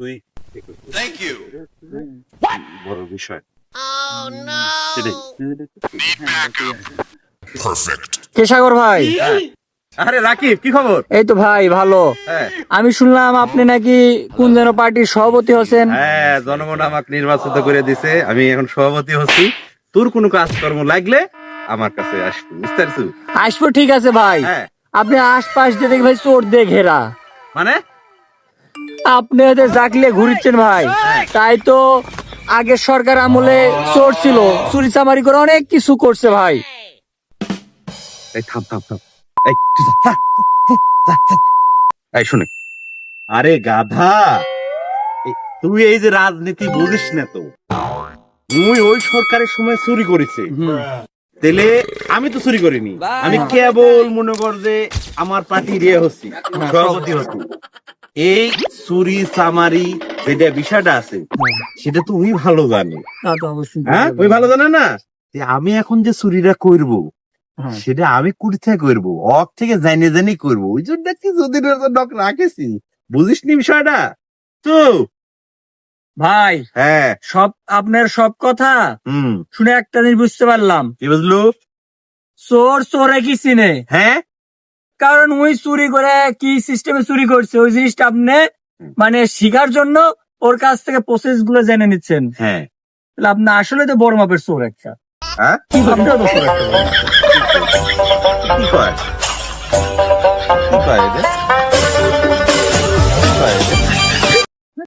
তুই Thank you. বড় বিষয়। Oh no! কেশাগর ভাই? আরে রাকিব কি খবর? এই তো ভাই ভালো। হ্যাঁ। আমি শুনলাম আপনি নাকি কোন যেন পার্টির সভাপতি হচ্ছেন। হ্যাঁ জনগণ আমাকে নির্বাচিত করে দিছে। আমি এখন সভাপতি হচ্ছি। তোর কোনো কাজকর্ম লাগলে আমার কাছে আসবি বুঝতে পারছ আসব ঠিক আছে ভাই। হ্যাঁ। আপনি আশপাশ দিয়ে দেখি ভাই চোর দিয়ে ঘেরা। মানে? আপনি এদের জাকলে ঘুরিচ্ছেন ভাই। হ্যাঁ। তাই তো আগের সরকার আমলে চোর ছিল চুরি চামারি করে অনেক কিছু করছে ভাই। এই থাম থাম থাম। এই শুনে। আরে গাধা তুই এই যে রাজনীতি বুঝিস না তো। মুই ওই সরকারের সময় চুরি করেছে। তেলে আমি তো চুরি করিনি। আমি কেবল মনে কর যে আমার পার্টি রে হচ্ছি। সভাপতি হচ্ছি। এই চুরি চামারি যেটা বিষয়টা আছে সেটা তো উনি ভালো জানে। তা হ্যাঁ? ওই ভালো জানে না? যে আমি এখন যে চুরিটা করব হ্যাঁ। সেটা আমি কুড়ি থেকে করব অক থেকে জানি জানি করব। ওই জন্য কি যদি ডক রাখেছি? বুঝিস নি বিষয়টা? তো ভাই হ্যাঁ। সব আপনার সব কথা হুম। শুনে একটা জিনিস বুঝতে পারলাম। কি বুঝলো? চোর চোরে কি চিনে? হ্যাঁ। কারণ ওই চুরি করে কি সিস্টেমে চুরি করছে ওই জিনিসটা আপনি মানে শিখার জন্য ওর কাছ থেকে প্রসেসগুলো জেনে নিচ্ছেন। হ্যাঁ। তাহলে আপনি আসলে তো বড় মাপের চোর একটা। হ্যাঁ? আপনিও তো চোর একটা। কি কয়? কয়?